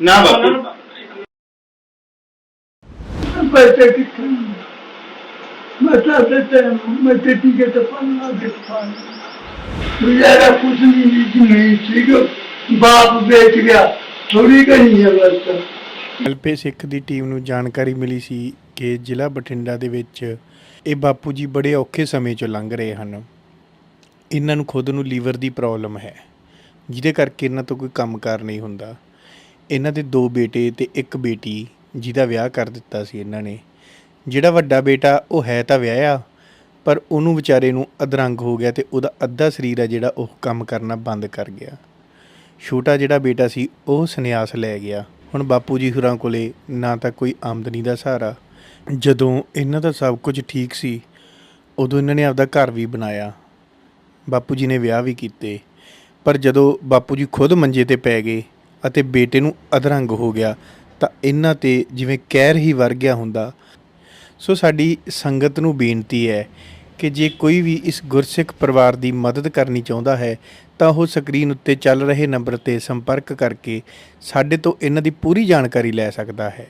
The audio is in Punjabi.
ਨਾ ਬਾਪੂ। ਪੈਸੇ ਕਿੱਥੇ ਮੈਂ ਤਾਂ ਦਿੱਤੇ ਮੈਂ ਤੇ ਟੀਕੇ ਤੇ ਪਾਣਾ ਦੇ ਪਾਣਾ ਮੇਰਾ ਕੁਝ ਨਹੀਂ ਜੀ ਨਹੀਂ ਸੀਗਾ ਬਾਪ ਵੇਚ ਗਿਆ ਥੋੜੀ ਕਹੀ ਹੈ ਬਸ। ਐਲਪੀ ਸਿੱਖ ਦੀ ਟੀਮ ਨੂੰ ਜਾਣਕਾਰੀ ਮਿਲੀ ਸੀ ਕਿ ਜ਼ਿਲ੍ਹਾ ਬਠਿੰਡਾ ਦੇ ਵਿੱਚ ਇਹ ਬਾਪੂ ਜੀ ਬੜੇ ਔਖੇ ਸਮੇਂ ਚੋਂ ਲੰਘ ਰਹੇ ਹਨ। ਇਹਨਾਂ ਨੂੰ ਖੁਦ ਨੂੰ ਲੀਵਰ ਦੀ ਪ੍ਰੋਬਲਮ ਹੈ, ਜਿਹਦੇ ਕਰਕੇ ਇਹਨਾਂ ਤੋਂ ਕੋਈ ਕੰਮਕਾਰ ਨਹੀਂ ਹੁੰਦਾ। ਇਹਨਾਂ ਦੇ ਦੋ ਬੇਟੇ ਤੇ ਇੱਕ ਬੇਟੀ, ਜਿਹਦਾ ਵਿਆਹ ਕਰ ਦਿੱਤਾ ਸੀ ਇਹਨਾਂ ਨੇ। ਜਿਹੜਾ ਵੱਡਾ ਬੇਟਾ, ਉਹ ਹੈ ਤਾਂ ਵਿਆਹਿਆ, ਪਰ ਉਹਨੂੰ ਵਿਚਾਰੇ ਨੂੰ ਅਧਰੰਗ ਹੋ ਗਿਆ ਤੇ ਉਹਦਾ ਅੱਧਾ ਸਰੀਰ ਹੈ ਜਿਹੜਾ ਉਹ ਕੰਮ ਕਰਨਾ ਬੰਦ ਕਰ ਗਿਆ। ਛੋਟਾ ਜਿਹੜਾ ਬੇਟਾ ਸੀ, ਉਹ ਸੰਨਿਆਸ ਲੈ ਗਿਆ। ਹੁਣ ਬਾਪੂ ਜੀ ਹੁਰਾਂ ਕੋਲੇ ਨਾ ਤਾਂ ਕੋਈ ਆਮਦਨੀ ਦਾ ਸਹਾਰਾ। ਜਦੋਂ ਇਹਨਾਂ ਦਾ ਸਭ ਕੁਝ ਠੀਕ ਸੀ, ਉਦੋਂ ਇਹਨਾਂ ਨੇ ਆਪਦਾ ਘਰ ਵੀ ਬਣਾਇਆ। ਬਾਪੂ ਜੀ ਨੇ ਵਿਆਹ ਵੀ ਕੀਤੇ। ਪਰ ਜਦੋਂ ਬਾਪੂ ਜੀ ਖੁਦ ਮੰਜੇ ਤੇ ਪੈ ਗਏ ਅਤੇ ਬੇਟੇ ਨੂੰ ਅਧਰੰਗ ਹੋ ਗਿਆ, ਤਾਂ ਇਹਨਾਂ ਤੇ ਜਿਵੇਂ ਕਹਿਰ ਹੀ ਵਰ ਗਿਆ ਹੁੰਦਾ। ਸੋ ਸਾਡੀ ਸੰਗਤ ਨੂੰ ਬੇਨਤੀ ਹੈ ਕਿ ਜੇ ਕੋਈ ਵੀ ਇਸ ਗੁਰਸਿੱਖ ਪਰਿਵਾਰ ਦੀ ਮਦਦ ਕਰਨੀ ਚਾਹੁੰਦਾ ਹੈ, ਤਾਂ ਉਹ ਸਕਰੀਨ ਉੱਤੇ ਚੱਲ ਰਹੇ ਨੰਬਰ ਤੇ ਸੰਪਰਕ ਕਰਕੇ ਸਾਡੇ ਤੋਂ ਇਹਨਾਂ ਦੀ ਪੂਰੀ ਜਾਣਕਾਰੀ ਲੈ ਸਕਦਾ ਹੈ।